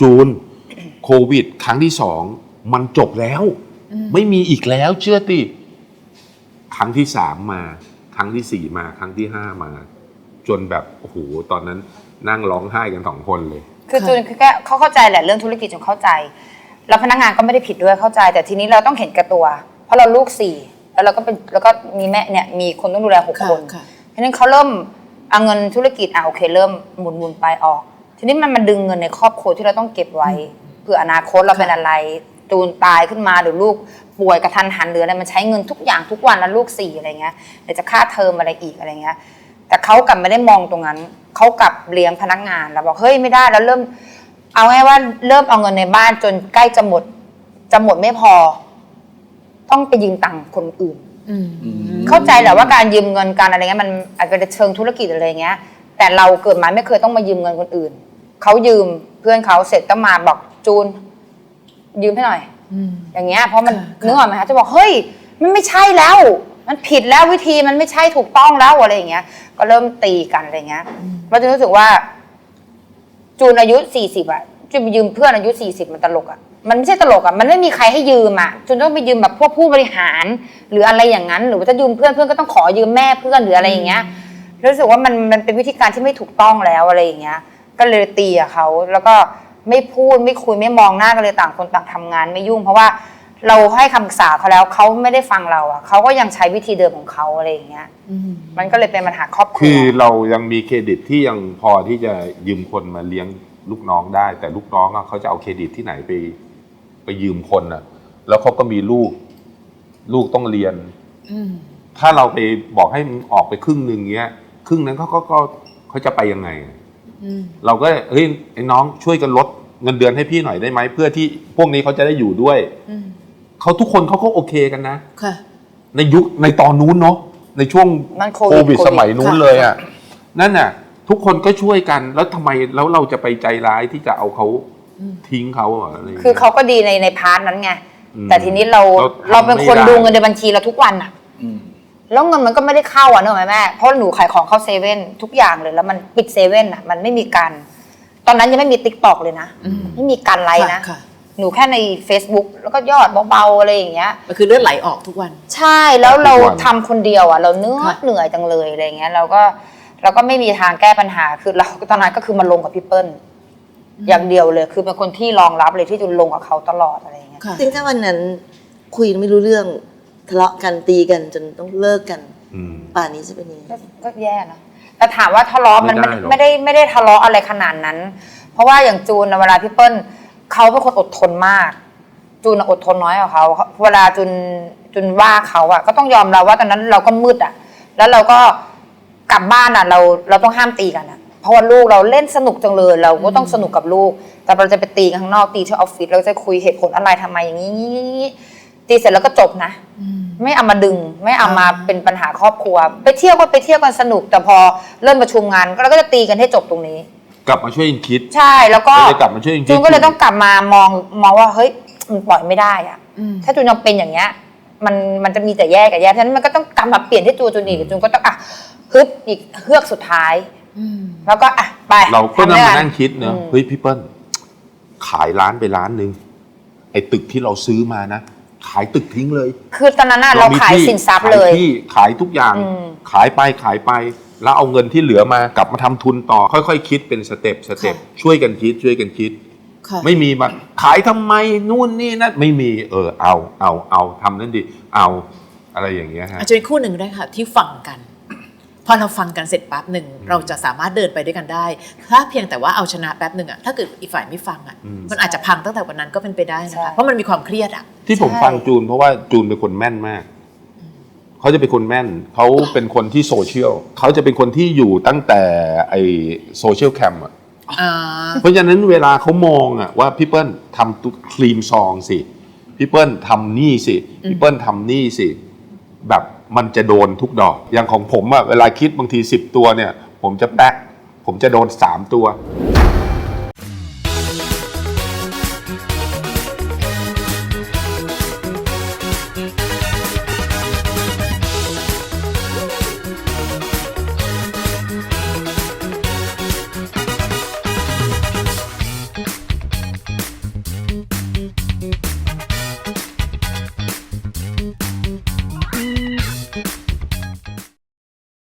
จูนโควิด ครั้งที่สองมันจบแล้ว ไม่มีอีกแล้วเชื่อติครั้งที่สามมา ครั้งที่สี่มา ครั้งที่ห้ามา จนแบบโอ้โหตอนนั้นนั่งร้องไห้กันสองคนเลย คือค่ะจูนคือแค่เขาเข้าใจแหละเรื่องธุรกิจจนเข้าใจ แล้วพนักงานก็ไม่ได้ผิดด้วยเข้าใจ แต่ทีนี้เราต้องเห็นแก่ตัว เพราะเราลูกสี่แล้วเราก็เป็นแล้วก็มีแม่เนี่ยมีคนต้องดูแลหกค่ะคนค่ะทีนี้เขาเริ่มเอาเงินธุรกิจอะโอเค เริ่มหมุนหมุนไปออก ทีนี้มันมาดึงเงินในครอบครัวที่เราต้องเก็บไว้เผื่ออนาคตเราเป็นอะไรจูนตายขึ้นมาหรือลูกป่วยกระทันหันหรืออะไรมันใช้เงินทุกอย่างทุกวันแล้วลูกสี่อะไรเงี้ยเดี๋ยวจะค่าเทอมอะไรอีกอะไรเงี้ย แต่เขากลับไม่ได้มองตรงนั้นเขากลับเลี้ยงพนักงานแล้วบอกเฮ้ยไม่ได้แล้วเริ่ม เอาง่ายว่าเริ่มเอาเงินในบ้านจนใกล้จะหมดจะหมดไม่พอ ต้องไปยืมตังค์คนอื่นอืมเข้าใจแหละว่าการยืมเงินการอะไรเงี้ยมันอาจจะเป็นเชิงธุรกิจอะไรเงี้ย แต่เราเกิดมาไม่เคยต้องมายืมเงินคนอื่น เขายืมเพื่อนเขาเสร็จต้องมาบอกจูน ยืมให้หน่อย อืม อย่างเงี้ยเพราะมันค่ะค่ะนึกออกไหมคะจะบอกเฮ้ยมันไม่ใช่แล้ว มันผิดแล้ววิธีมันไม่ใช่ถูกต้องแล้วอะไรอย่างเงี้ย ก็เริ่มตีกันอะไรเงี้ยเราจะรู้สึกว่า จูนอายุสี่สิบอะจูนไปยืมเพื่อนอายุสี่สิบมันตลกอะมันไม่ใช่ตลกอะมันไม่มีใครให้ยืมอะจูนต้องไปยืมแบบพวกผู้บริหาร หรืออะไรอย่างนั้น หรือว่าจะยืมเพื่อนเพื่อนก็ต้องขอยืมแม่เพื่อนหรืออะไรอย่างเงี้ย รู้สึกว่ามันมันเป็นวิธีการที่ไม่ถูกต้องแล้วอะไรอย่างเงี้ย ก็เลยตีกับเขาแล้วก็ไม่พูดไม่คุยไม่มองหน้ากันเลยต่างคนต่างทำงานไม่ยุ่ง เพราะว่าเราให้คำปรึกษาเขาแล้วเขาไม่ได้ฟังเราอะเขาก็ยังใช้วิธีเดิมของเขาอะไรอย่างเงี้ยอืมมันก็เลยเป็นปัญหาครอบครัว คือเรายังมีเครดิตที่ยังพอที่จะยืมคนมาเลี้ยงลูกน้องได้ แต่ลูกน้องอะเขาจะเอาเครดิตที่ไหนไป ไปยืมคนอะแล้วเขาก็มีลูก ลูกต้องเรียนอืมถ้าเราไปบอกให้มันออกไปครึ่งหนึ่งเงี้ย ครึ่งนั้นเขาก็ก็เขาจะไปยังไงอืม เราก็เฮ้ยไอ้น้องช่วยกันลดเงินเดือนให้พี่หน่อยได้ไหมเพื่อที่พวกนี้เขาจะได้อยู่ด้วยอืมเขาทุกคนเขาก็โอเคกันนะค่ะ ในยุคในตอนนู้นเนาะในช่วงมันโคโควิดวิดโควิดสมัยนู้นค่ะเลยอะนั่นน่ะ ทุกคนก็ช่วยกันแล้วทำไมแล้วเราจะไปใจร้ายที่จะเอาเขาทิ้งเขาเหรออะไรย่งงี้ยคือเขาก็ดีในในพาร์ทนั้นไงอืมแต่ทีนี้เราเราทำเราเป็นคนไม่ได้ดูเงินในบัญชีเราทุกวันอะอืม แล้วเงินมันก็ไม่ได้เข้าอะเนกอะไหมแม่เพราะหนูขายของเข้าเซเว่นทุกอย่างเลยแล้วมันปิดเซเว่นอะมันไม่มีการ ตอนนั้นยังไม่มีติ๊กตอกเลยนะอืมไม่มีการไลน์นะค่ะหนูแค่ใน Facebook แล้วก็ยอดเบาๆอะไรอย่างเงี้ยมันคือเลือดไหลออกทุกวัน ใช่แล้วเราทุกวันทำคนเดียวอะ เราเหนื่อยค่ะเหนื่อยจังเลยอะไรเงี้ยเราก็เราก็ไม่มีทางแก้ปัญหาคือเราตอนนั้นก็คือมาลงกับพี่เปิ้ลอย่างเดียวเลย คือเป็นคนที่รองรับเลยที่จะลงกับเขาตลอดอะไรเงี้ยค่ะซึ่งถ้าวันนั้นคุยไม่รู้เรื่อง ทะเลาะกันตีกันจนต้องเลิกกัน อืม ป่านนี้จะเป็นยังไง ก็ก็แย่นะแต่ถามว่าทะเลาะมันไม่ไม่ได้หรอก ไม่ได้ไม่ได้ทะเลาะอะไรขนาดนั้น เพราะว่าอย่างจูนน่ะเวลาพี่เปิ้ลเขาเป็นคนอดทนมาก จูนน่ะอดทนน้อยกว่าเขาเวลาจูนจูนว่าเขาอะก็ต้องยอมเราว่าตอนนั้นเราก็มืดอะแล้วเราก็กลับบ้านอะเราเราต้องห้ามตีกันอะเพราะว่าลูกเราเล่นสนุกจังเลยเราก็ต้องสนุกกับลูก แต่เราจะไปตีกันข้างนอกตีที่ออฟฟิศเราจะคุยเหตุผลอะไรทำไมอย่างนี้ ตีเสร็จแล้วก็จบนะอืมไม่เอามาดึง ไม่เอามาอ่าเป็นปัญหาครอบครัว ไปเที่ยวก็ไปเที่ยวกันสนุก แต่พอเริ่มประชุมงานก็เราก็จะตีกันให้จบตรงนี้ กลับมาช่วยกันคิด ใช่แล้วก็ก็เลยกลับมาช่วยกันคิดจูนก็เลยต้องกลับมามองมองว่าเฮ้ยมันปล่อยไม่ได้อะอืมถ้าจูนยังเป็นอย่างเงี้ยมันมันจะมีแต่แย่กับแย่ฉะนั้นมันก็ต้องกลับมาเปลี่ยนที่จูนจูนอีกจูนก็ต้องอะฮึบอีกเฮือกสุดท้ายอืมแล้วก็อะไปเราก็ทำนั่งด้วยมากันั่งคิดเนอะอืมเฮ้ยพี่เปิ้ลขายร้านไปร้านหนึ่งไอ้ตึกที่เราซื้อมานะ ขายตึกทิ้งเลย คือตอนนั้นน่ะเรามีขายที่สินทรัพย์เลยขายที่ขายทุกอย่างอืมขายไปขายไป แล้วเอาเงินที่เหลือมากลับมาทำทุนต่อ ค่อยๆคิดเป็นสเต็ปสเต็ปค่ะช่วยกันคิดช่วยกันคิดค่ะไม่มีมาขายทำไมนู่นนี่นั่นไม่มีเออเอาเอาเอาทำนั่นดิเอาอะไรอย่างเงี้ยฮะอาจจะเป็นคู่หนึ่งก็ได้ค่ะที่ฟังกันพอเราฟังกันเสร็จแป๊บหนึ่งเราจะสามารถเดินไปด้วยกันได้ ถ้าเพียงแต่ว่าเอาชนะแป๊บหนึ่งอะถ้าเกิดอีกฝ่ายไม่ฟังอะอืมมันอาจจะพังตั้งแต่วันนั้นก็เป็นไปได้นะใช่คะเพราะมันมีความเครียดอะ ที่ผมใช่ฟังจูนเพราะว่าจูนเป็นคนแม่นมาก เขาจะเป็นคนแม่น เขาเป็นคนที่โซเชียล เขาจะเป็นคนที่อยู่ตั้งแต่ไอโซเชียลแคมอะอ่าเพราะฉะนั้นเวลาเขามองอะว่าพี่เปิ้ลทำตุ๊กครีมซองสิพี่เปิ้ลทำนี่สิพี่เปิ้ลทำนี่สิแบบมันจะโดนทุกดอก อย่างของผมอะเวลาคิดบางทีสิบตัวเนี่ย ผมจะแป๊กผมจะโดนสามตัว